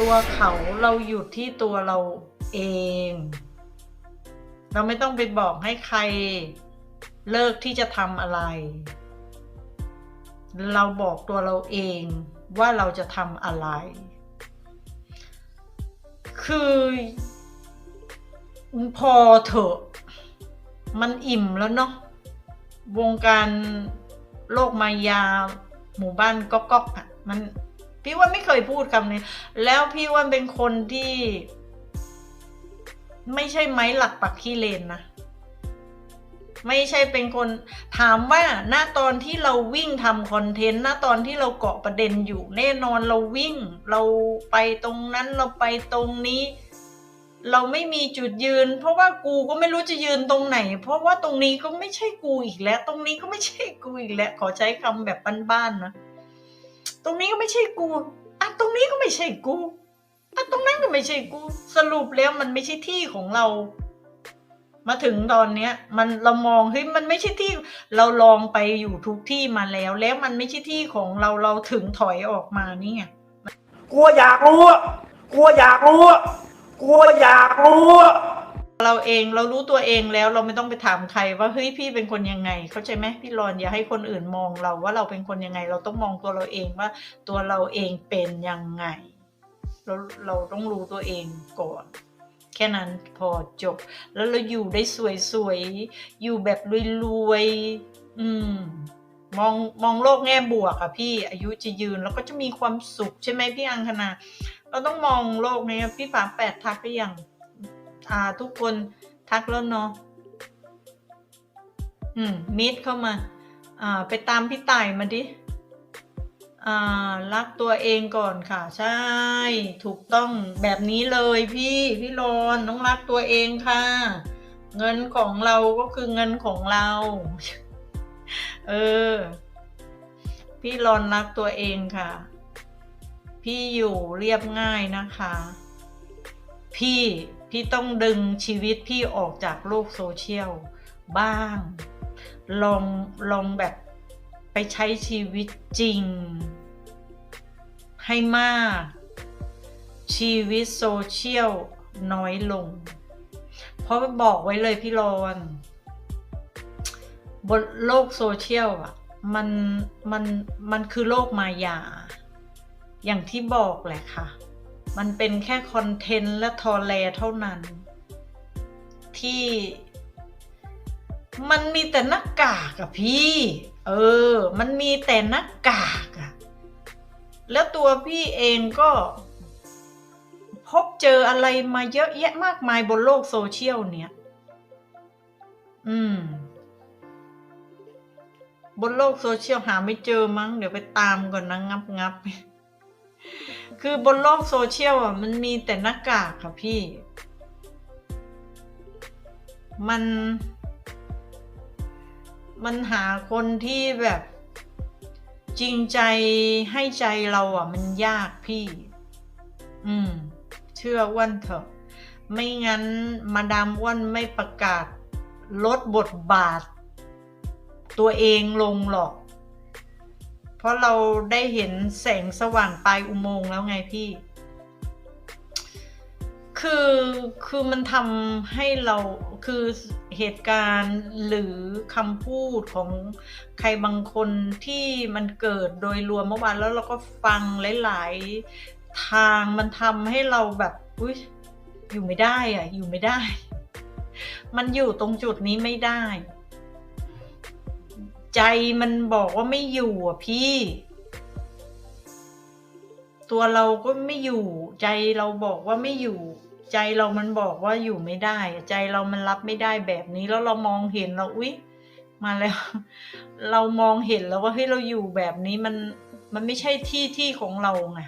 ตัวเขาเราหยุดที่ตัวเราเอง เราไม่ต้องไปบอกให้ใครเลิกที่จะทำอะไร เราบอกตัวเราเองว่าเราจะทำอะไร คือพอเถอะ มันอิ่มแล้วเนาะ วงการโลกมายาหมู่บ้านก๊อกก๊อกอะ มัน พี่ว่าไม่เคยพูดคำนี้ แล้วพี่ว่าเป็นคนที่ ไม่ใช่ไม้หลักปักขี้เลนนะไม่ใช่เป็นคนถามว่าณตอนที่เราวิ่งทำคอนเทนต์ณตอนที่เราเกาะประเด็นอยู่ แน่นอนเราวิ่ง เราไปตรงนั้นเราไปตรงนี้ เราไม่มีจุดยืน เพราะว่ากูก็ไม่รู้จะยืนตรงไหน เพราะว่าตรงนี้ก็ไม่ใช่กูอีกแล้ว ตรงนี้ก็ไม่ใช่กูอีกแล้ว ขอใช้คำแบบบ้านๆนะ รงนี้ก็ไม่ใช่กูอะตรงนี้ก็ไม่ใช่กูอะตรงนั้นก็ไม่ใช่กู สรุปแล้วมันไม่ใช่ที่ของเรา มาถึงตอนเนี้ย มันเรามองเฮ้ยมันไม่ใช่ที่ เราลองไปอยู่ทุกที่มาแล้ว แล้วมันไม่ใช่ที่ของเราเราถึงถอยออกมานี่ไงกลัวอยากรู้กลัวอยากรู้กลัวอยากรู้ เราเองเรารู้ตัวเองแล้วเราไม่ต้องไปถามใครว่าเฮ้ยพี่เป็นคนยังไง เข้าใจไหมพี่รอนอย่าให้คนอื่นมองเราว่าเราเป็นคนยังไง เราต้องมองตัวเราเองว่า ตัวเราเองเป็นยังไงเราเราต้องรู้ตัวเองก่อน แค่นั้นพอจบ แล้วเราอยู่ได้สวยๆอยู่แบบรวยๆอืมมองมองโลกแง่บวกอะพี่อายุจะยืนแล้วก็จะมีความสุขใช่ไหมพี่อังคณาเราต้องมองโลกนี้พี่ฝาแปดทักไปยัง อ่าทุกคนทักแล้วเนาะอืมมิดเข้ามา อ่า ไปตามพี่ต่ายมาดิ อ่า รักตัวเองก่อนค่ะ ใช่ ถูกต้องแบบนี้เลยพี่ พี่รอนต้องรักตัวเองค่ะ เงินของเราก็คือเงินของเรา เออ พี่รอนรักตัวเองค่ะ พี่อยู่เรียบง่ายนะคะ พี่พี่ต้องดึงชีวิตพี่ออกจากโลกโซเชียลบ้าง ลองลองแบบไปใช้ชีวิตจริง ให้มาก ชีวิตโซเชียลน้อยลง เพราะบอกไว้เลยพี่รอนบนโลกโซเชียลอะมันมันมันคือโลกมายา อย่างที่บอกแหละค่ะ มันเป็นแค่คอนเทนต์และทอแลเท่านั้น ที่มันมีแต่หน้ากากอะพี่ เออ มันมีแต่หน้ากากอะแล้วตัวพี่เองก็ พบเจออะไรมาเยอะแยะมากมายบนโลกโซเชียลเนี่ย อืม บนโลกโซเชียลหาไม่เจอมั้ง เดี๋ยวไปตามก่อนนะ งับงับ คือบนโลกโซเชียลอะมันมีแต่หน้ากากค่ะพี่ มัน มันหาคนที่แบบ จริงใจให้ใจเราอะ มันยากพี่ อืม เชื่ออ้วันเถอะ ไม่งั้นมาดามอ้วันไม่ประกาศลดบทบาท ตัวเองลงหรอก เพราะเราได้เห็นแสงสว่างปลายอุโมงค์แล้วไงพี่ คือคือมันทำให้เราคือเหตุการณ์หรือคำพูดของใครบางคนที่มันเกิดโดยรวมเมื่อวานแล้วเราก็ฟังหลาย ๆ ทางมันทำให้เราแบบอุ้ยอยู่ไม่ได้อะอยู่ไม่ได้ มันอยู่ตรงจุดนี้ไม่ได้ ใจมันบอกว่าไม่อยู่อะพี่ ตัวเราก็ไม่อยู่ ใจเราบอกว่าไม่อยู่ ใจเรามันบอกว่าอยู่ไม่ได้ ใจเรามันรับไม่ได้แบบนี้แล้วเรามองเห็นเราอุ๊ยมาแล้ว เรามองเห็นแล้วว่าเฮ้ยเราอยู่แบบนี้มันมันไม่ใช่ที่ที่ของเราไง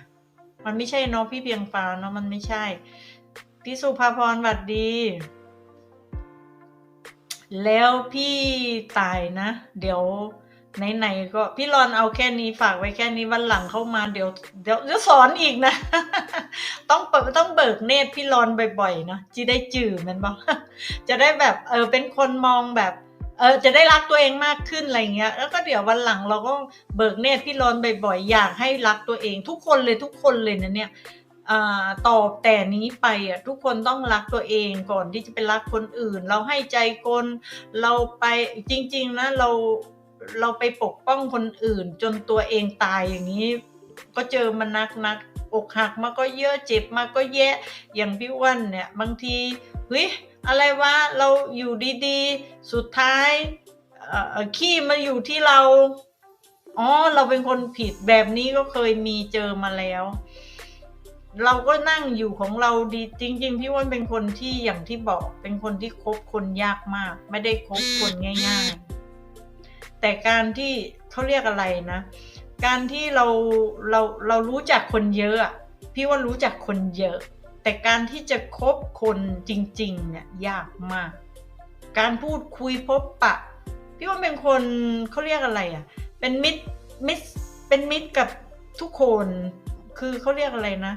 มันไม่ใช่เนาะพี่เพียงฟ้าเนาะมันไม่ใช่พี่สุภาพรหวัดดี แล้วพี่ตายนะ เดี๋ยวไหนๆก็พี่รอนเอาแค่นี้ฝากไว้แค่นี้วันหลังเข้ามาเดี๋ยวเดี๋ยวจะสอนอีกนะ ต้องเปิดต้องเบิกเนตรพี่รอนบ่อยๆเนาะจะได้จื่อมันบอกจะได้แบบเออเป็นคนมองแบบเออจะได้รักตัวเองมากขึ้นอะไรเงี้ย แล้วก็เดี๋ยววันหลังเราก็เบิกเนตรพี่รอนบ่อยๆอยากให้รักตัวเอง ทุกคนเลยทุกคนเลยนะเนี่ย ตอบแต่นี้ไปอะทุกคนต้องรักตัวเองก่อนที่จะไปรักคนอื่น เราให้ใจคนเราไปจริง ๆนะเราเราไปปกป้องคนอื่น จนตัวเองตายอย่างนี้ ก็เจอมานักนักอกหักมาก็เยอะเจ็บมาก็แย่อย่างพี่วันเนี่ยบางทีเฮ้ยอะไรวะเราอยู่ดีๆ สุดท้ายขี้มาอยู่ที่เราอ๋อเราเป็นคนผิดแบบนี้ก็เคยมีเจอมาแล้ว เราก็นั่งอยู่ของเราดีจริง ๆ พี่อ้วันเป็นคนที่อย่างที่บอก เป็นคนที่คบคนยากมาก ไม่ได้คบคนง่าย ๆ แต่การที่เขาเรียกอะไรนะ การที่เราเราเรารู้จักคนเยอะ พี่ว่ารู้จักคนเยอะ แต่การที่จะคบคนจริง ๆ เนี่ยยากมาก การพูดคุยพบปะ พี่ว่าเป็นคนเขาเรียกอะไรอะ เป็นมิตรมิตรเป็นมิตรกับทุกคนคือเขาเรียกอะไรนะ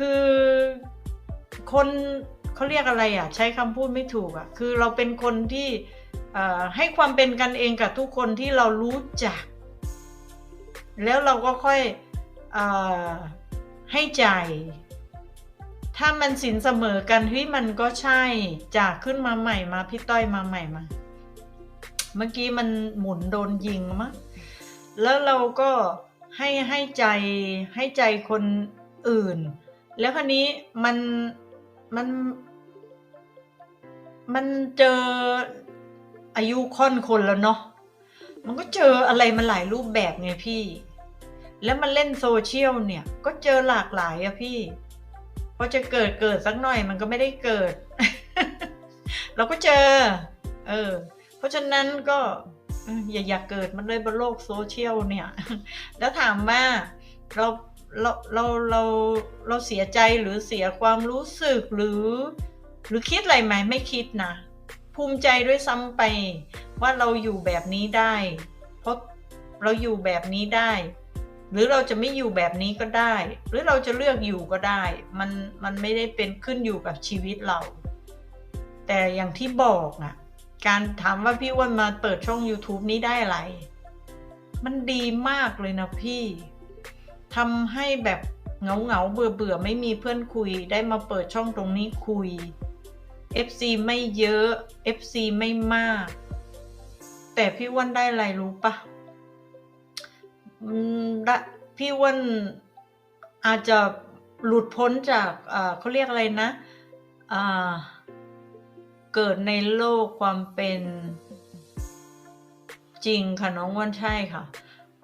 คือคนเขาเรียกอะไรอะ ใช้คำพูดไม่ถูกอะ คือเราเป็นคนที่ให้ความเป็นกันเองกับทุกคนที่เรารู้จัก แล้วเราก็ค่อยออให้ใจ ถ้ามันสินเสมอกันเฮ้ยมันก็ใช่จากขึ้นมาใหม่มาพี่ต้อยมาใหม่มา เมื่อกี้มันหมุนโดนยิงมั้งแล้วเราก็ให้ให้ใจให้ใจคนอื่น แล้วคราวนี้มันมัน มันเจออายุค่อนคนแล้วเนาะมันก็เจออะไรมาหลายรูปแบบไงพี่ แล้วมันเล่นโซเชียลเนี่ย ก็เจอหลากหลายอะพี่พอจะเกิดเกิดสักหน่อยมันก็ไม่ได้เกิด เราก็เจอ เออ เพราะฉะนั้นก็อออย่าอยากเกิดมันเลยบนโลกโซเชียลเนี่ย แล้วถามว่าเรา เราเราเราเราเสียใจหรือเสียความรู้สึกหรือ หรือคิดอะไรไหมไม่คิดนะภูมิใจด้วยซ้ำไป ว่าเราอยู่แบบนี้ได้ เพราะเราอยู่แบบนี้ได้ หรือเราจะไม่อยู่แบบนี้ก็ได้ หรือเราจะเลือกอยู่ก็ได้ มันมันไม่ได้เป็นขึ้นอยู่กับชีวิตเรา แต่อย่างที่บอกนะการถามว่าพี่อ้วนมาเปิดช่อง YouTube นี้ได้อะไร มันดีมากเลยนะพี่ ทำให้แบบเหงาเหงาเบื่อเบื่อไม่มีเพื่อนคุย ได้มาเปิดช่องตรงนี้คุย FC ไม่เยอะ FC ไม่มาก แต่พี่วันได้อะไรรู้ปะพี่วันอาจจะหลุดพ้นจากเอ่อเขาเรียกอะไรนะอ่าเกิดในโลกความเป็นจริงค่ะน้องวันใช่ค่ะ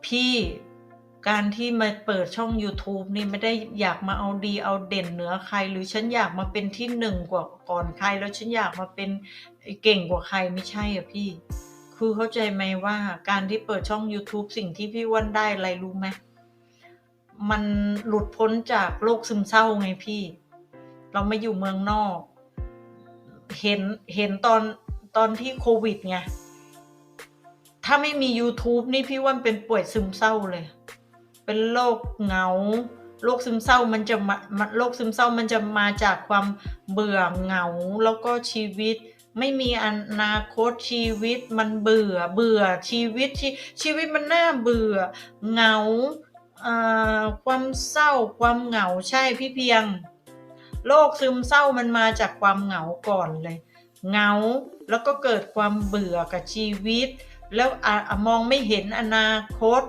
พี่ การที่มาเปิดช่อง YouTube นี่ไม่ได้อยากมาเอาดีเอาเด่นเหนือใคร หรือฉันอยากมาเป็นที่หนึ่งกว่าก่อนใคร แล้วฉันอยากมาเป็นเก่งกว่าใครไม่ใช่อะพี่ คือเข้าใจไหมว่าการที่เปิดช่อง YouTube สิ่งที่พี่วันได้อะไรรู้ไหมมันหลุดพ้นจากโรคซึมเศร้าไงพี่ เรามาอยู่เมืองนอก เห็นเห็นตอนตอนที่โควิดไงถ้าไม่มี YouTube นี่พี่ว่านเป็นป่วยซึมเศร้าเลย เป็นโรคเหงาโรคซึมเศร้ามันจะมาโรคซึมเศร้ามันจะมาจากความเบื่อเหงาแล้วก็ชีวิต ไม่มีอนาคตชีวิตมันเบื่อเบื่อชีวิตชีชีวิตมันน่าเบื่อเหงาความเศร้าความเหงาใช่พี่เพียงโรคซึมเศร้ามันมาจากความเหงาก่อนเลยเหงาแล้วก็เกิดความเบื่อกับชีวิต แล้วอมองไม่เห็นอนาคต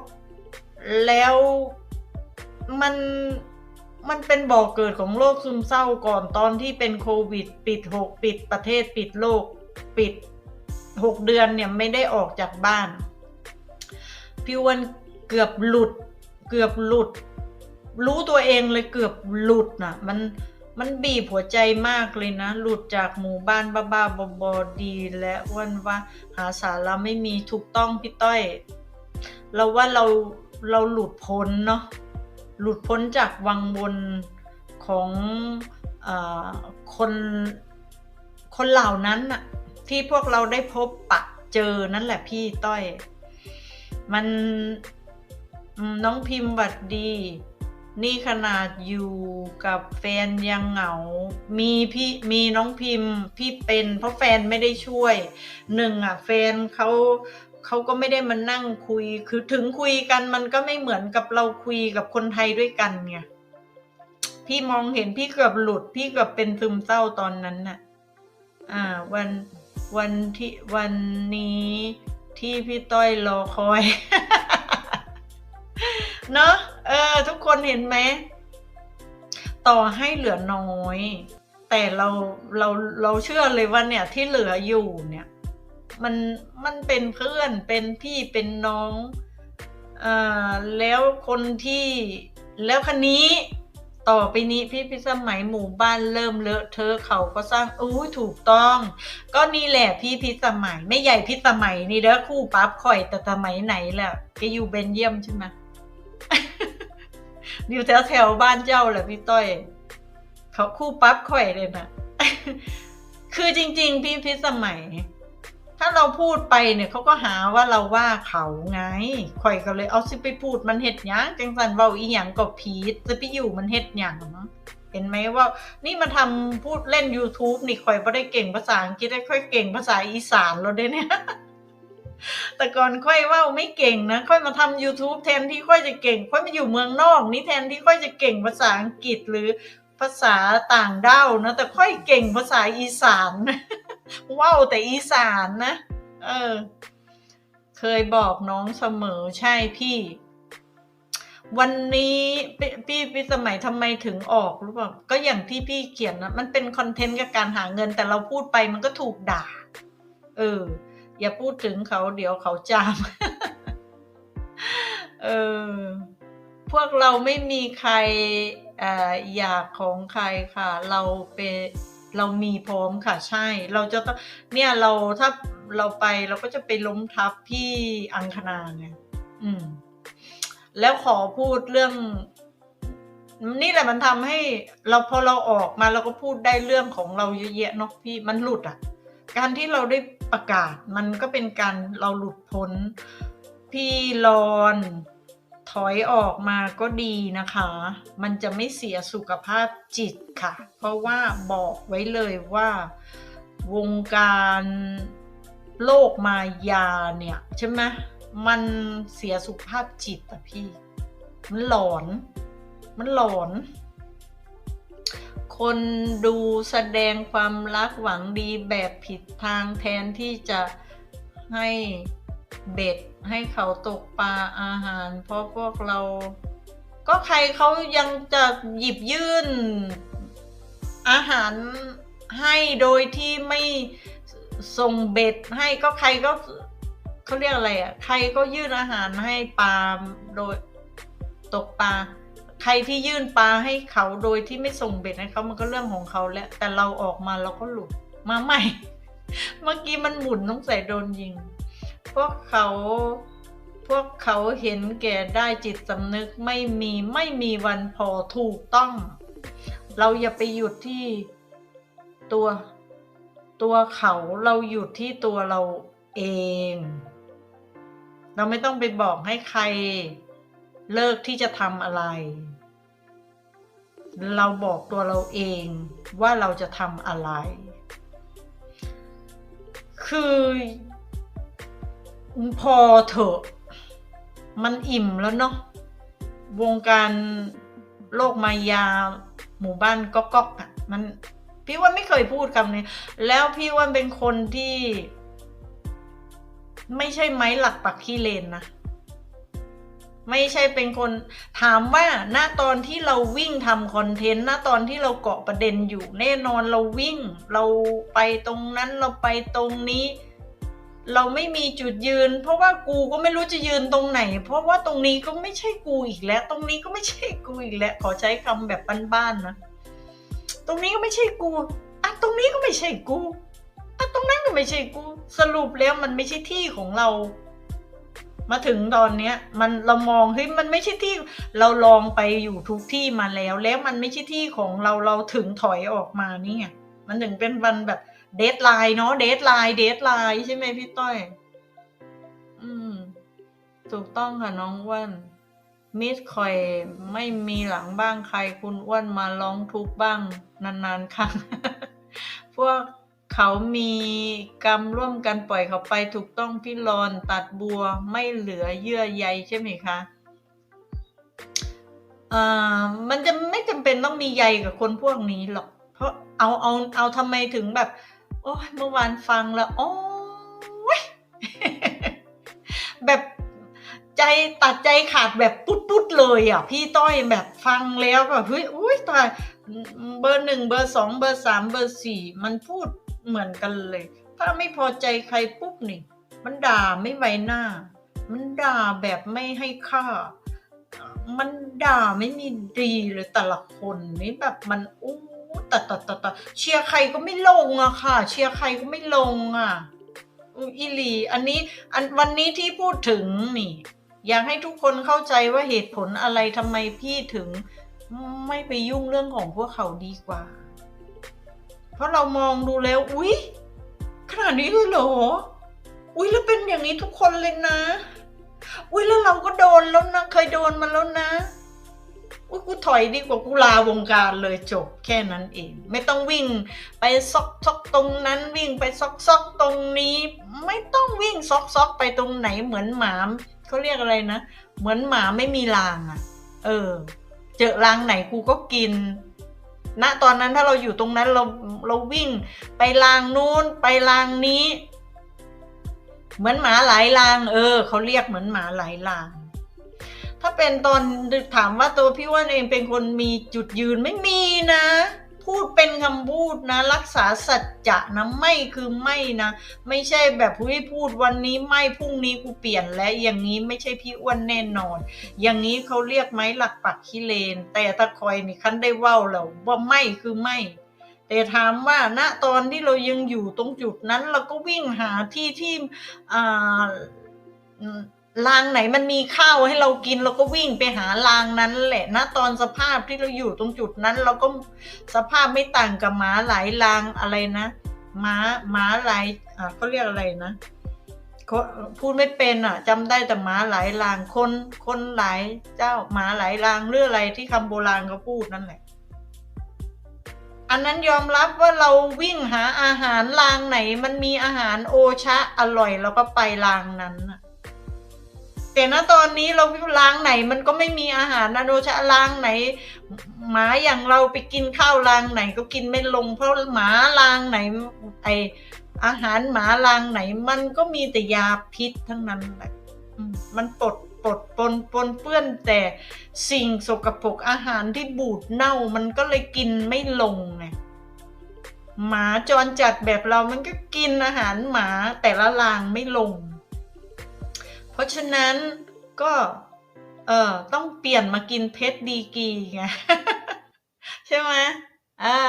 แล้วมันมันเป็นบ่อกเกิดของโรคซึมเศร้าก่อนตอนที่เป็นโควิด ปิดหกปิดประเทศปิดโลก ปิดหกเดือนเนี่ยไม่ได้ออกจากบ้าน พี่วันเกือบหลุด เกือบหลุด รู้ตัวเองเลยเกือบหลุดน่ะ มันมันบีบหัวใจมากเลยนะ หลุดจากหมู่บ้านบ้าๆบอๆดีและอ้วนว่าหาสาระไม่มีถูกต้องพี่ต้อย เราว่าเรา เราหลุดพ้นเนาะหลุดพ้นจากวังวนของอคนคนเหล่านั้นน่ะที่พวกเราได้พบปะเจอนั่นแหละพี่ต้อย มันน้องพิมพ์หวัดดี นี่ขนาดอยู่กับแฟนยังเหงา มีพี่มีน้องพิมพ์พี่เป็น เพราะแฟนไม่ได้ช่วยหนึ่งอะแฟนเขา เขาก็ไม่ได้มานั่งคุย คือถึงคุยกันมันก็ไม่เหมือนกับเราคุยกับคนไทยด้วยกันไงพี่มองเห็นพี่เกือบหลุด พี่เกือบเป็นซึมเศร้าตอนนั้นน่ะ อ่า วันวันที่วันนี้ที่พี่ต้อยรอคอย เนอะเออ ทุกคนเห็นไหม ต่อให้เหลือน้อย แต่เราเราเราเชื่อเลยว่าเนี่ยที่เหลืออยู่เนี่ย มันมันเป็นเพื่อนเป็นพี่เป็นน้องอ่าแล้วคนที่แล้วคันนี้ต่อไปนี้พี่พิสมัยหมู่บ้านเริ่มเลอะเทอะเขาก็สร้างอู้ยถูกต้อง ก็นี่แหละพี่พิสมัยไม่ใหญ่พิสมัยนี่เด้อคู่ปั๊บข่อยแต่สมัยไหนแหละแกอยู่เบนเยียมใช่ไหมอยู่แถวแถวบ้านเจ้าแหละพี่ต้อย เขาคู่ปั๊บข่อยเลยนะคือจริง ๆ พี่พิสมัย ถ้าเราพูดไปเนี่ยเขาก็หาว่าเราว่าเขาไงข่อยก็เลยเอาสิไปพูดมันเห็ดหยังจังสันเว้าอีหยังก็พีดจะไปอยู่มันเห็ดหยังเนาะเห็นไหมว่า นี่มาทำพูดเล่น YouTube นี่ข่อยไม่ได้เก่งภาษาอังกฤษได้ค่อยเก่งภาษาอีสานแล้วด้เนี่ยแต่ก่อนค่อยว่าไม่เก่งนะ ค่อยมาทำ YouTube แทนที่ค่อยจะเก่ง ค่อยมาอยู่เมืองนอก นี่แทนที่ค่อยจะเก่งภาษาอังกฤษหรือภาษาต่างด้าวนะ แต่ค่อยเก่งภาษาอีสานเว้าวแต่อีสานนะ เออ เคยบอกน้องเสมอใช่พี่ วันนี้พี่พี่สมัยทำไมถึงออกรู้ป่าก็อย่างที่พี่เขียนนะมันเป็นคอนเทนต์กับการหาเงิน แต่เราพูดไปมันก็ถูกด่า เออ อย่าพูดถึงเขาเดี๋ยวเขาจามเออพวกเราไม่มีใครอออยากของใครค่ะ เราเป็น เรามีพร้อมค่ะใช่ เราจะต้องเนี่ยเราถ้าเราไปเราก็จะไปล้มทับพี่อังคณาไงอืม แล้วขอพูดเรื่อง นี่แหละมันทำให้ เราพอเราออกมาเราก็พูดได้เรื่องของเราเยอะแยะเนาะพี่มันหลุดอะ การที่เราได้ประกาศมันก็เป็นการเราหลุดพ้นพี่รอน ถอยออกมาก็ดีนะคะ มันจะไม่เสียสุขภาพจิตค่ะ เพราะว่าบอกไว้เลยว่าวงการโลกมายาเนี่ยใช่ไหมมันเสียสุขภาพจิตอะพี่ มันหลอน มันหลอน คนดูแสดงความรักหวังดีแบบผิดทางแทนที่จะให้ เบ็ดให้เขาตกปลาอาหาร เพราะพวกเรา ก็ใครเขายังจะหยิบยื่น อาหารให้โดยที่ไม่ส่งเบ็ดให้ก็ใครก็เขาเรียกอะไรอะ ใครก็ยื่นอาหารให้ปลาโดยตกปลาใครที่ยื่นปลาให้เขาโดยที่ไม่ส่งเบ็ดให้เขามันก็เรื่องของเขาแหละแต่เราออกมาเราก็หลุดมาใหม่ เมื่อกี้มันหมุนต้องใส่โดนยิง พวกเขา พวกเขาเห็นแก่ได้จิตสำนึกไม่มีไม่มีวันพอถูกต้อง เราอย่าไปหยุดที่ตัว ตัวเขาเราหยุดที่ตัวเราเอง เราไม่ต้องไปบอกให้ใครเลิกที่จะทำอะไร เราบอกตัวเราเองว่าเราจะทำอะไร คือ พอเถอะ มันอิ่มแล้วเนาะวงการโลกมายาหมู่บ้านก๊อกก๊อกอะมันพี่ว่าไม่เคยพูดคำนี้ แล้วพี่ว่าเป็นคนที่ ไม่ใช่ไม้หลักปักขี้เลนนะไม่ใช่เป็นคนถามว่าณตอนที่เราวิ่งทำคอนเทนต์ณตอนที่เราเกาะประเด็นอยู่ แน่นอนเราวิ่ง เราไปตรงนั้นเราไปตรงนี้ เราไม่มีจุดยืน เพราะว่ากูก็ไม่รู้จะยืนตรงไหน เพราะว่าตรงนี้ก็ไม่ใช่กูอีกแล้ว ตรงนี้ก็ไม่ใช่กูอีกแล้ว ขอใช้คำแบบบ้านๆนะ ตรงนี้ก็ไม่ใช่กูอะตรงนี้ก็ไม่ใช่กูอะตรงนั้นก็ไม่ใช่กู สรุปแล้วมันไม่ใช่ที่ของเรา มาถึงตอนเนี้ย มันเรามองเฮ้ยมันไม่ใช่ที่ เราลองไปอยู่ทุกที่มาแล้ว แล้วมันไม่ใช่ที่ของเราเราถึงถอยออกมานี่ไงมันถึงเป็นวันแบบ เดทไลน์เนาะเดทไลน์เดทไลน์ใช่ไหมพี่ต้อย อืม ถูกต้องค่ะน้องอ้วนมิสคอยไม่มีหลังบ้างใครคุณอ้วนมาร้องทุกข์บ้างนานๆครั้ง พวกเขามีกรรมร่วมกันปล่อยเขาไปถูกต้องพี่รอนตัดบัวไม่เหลือเยื่อใยใช่ไหมคะอ่ามันจะไม่จำเป็นต้องมีใยกับคนพวกนี้หรอก เพราะเอาเอาเอาทำไมถึงแบบ อ้ยเมื่อวานฟังแล้วโอ้ยแบบใจตัดใจขาดแบบปุ๊ดๆเลยอะ พี่ต้อยแบบฟังแล้วแบบเฮ้ยอุ้ยตายเบอร์หนึ่งเบอร์สองเบอร์สามเบอร์สี่มันพูดเหมือนกันเลย ถ้าไม่พอใจใครปุ๊บนี่ มันด่าไม่ไว้หน้า มันด่าแบบไม่ให้ค่า มันด่าไม่มีดีเลยแต่ละคนนี่แบบมันอู้ แต่แต่แต่แต่เชียร์ใครก็ไม่ลงอะค่ะ เชียร์ใครก็ไม่ลงอะอุ๊ยอีหลี อันนี้อันวันนี้ที่พูดถึงนี่ อยากให้ทุกคนเข้าใจว่าเหตุผลอะไรทำไมพี่ถึงไม่ไปยุ่งเรื่องของพวกเขาดีกว่า เพราะเรามองดูแล้ว อุ๊ย ขนาดนี้เลยเหรอ อุ๊ย แล้วเป็นอย่างนี้ทุกคนเลยนะ อุ๊ย แล้วเราก็โดนแล้วนะ เคยโดนมาแล้วนะ อุ๊ยกูถอยดีกว่ากูลาวงการเลยจบแค่นั้นเอง ไม่ต้องวิ่งไปซอกซอกตรงนั้นวิ่งไปซอกซอกตรงนี้ ไม่ต้องวิ่งซอกซอกไปตรงไหนเหมือนหมาเขาเรียกอะไรนะ เหมือนหมาไม่มีรางอะ่ะ เออ เจอรางไหนกูก็กินณตอนนั้นถ้าเราอยู่ตรงนั้นเราเราวิ่ง ไปรางนู้นไปรางนี้ เหมือนหมาหลายราง เออเขาเรียกเหมือนหมาหลายราง ถ้าเป็นตอนถามว่าตัวพี่อ้ว่าเองเป็นคนมีจุดยืนไม่มีนะ พูดเป็นคำพูดนะ รักษาสัจจะนะไม่คือไม่นะ ไม่ใช่แบบผู้พูดวันนี้ไม่พรุ่งนี้กูเปลี่ยนและอย่างนี้ไม่ใช่พี่อ้วนแน่นอน อย่างนี้เขาเรียกไหมหลักปักขี้เลน แต่ตะคอยนี่คันได้ว้าแล้วว่าไม่คือไม่แต่ถามว่าณตอนที่เรายังอยู่ตรงจุดนั้น เราก็วิ่งหาที่ที่อ่า รางไหนมันมีข้าวให้เรากินเราก็วิ่งไปหารางนั้นแหละณตอนสภาพที่เราอยู่ตรงจุดนั้น เราก็สภาพไม่ต่างกับหมาหลายรางอะไรนะหมาหมาหลายอ่าเขาเรียกอะไรนะพูดไม่เป็นอะจำได้แต่หมาหลายรางคนคนหลายเจ้าหมาหลายรางเรื่องอะไรที่คำโบราณเขาพูดนั่นแหละอันนั้นยอมรับว่าเราวิ่งหาอาหารรางไหน มันมีอาหารโอชะอร่อยเราก็ไปรางนั้นน่ะ แต่ณตอนนี้เราล้างไหนมันก็ไม่มีอาหารนะโดชะล้างไหน หมาอย่างเราไปกินข้าวล้างไหนก็กินไม่ลง เพราะหมาล้างไหนไออาหารหมาล้างไหน มันก็มีแต่ยาพิษทั้งนั้นแหละมมันปดปดปนปนเปื้อนแต่สิ่งสกปรกอาหารที่บูดเน่ามันก็เลยกินไม่ลงไงหมาจรจัดแบบเรามันก็กินอาหารหมาแต่ละลางไม่ลง เพราะฉะนั้นก็เออต้องเปลี่ยนมากินเพชรดีกีไงใช่ไหมอ่า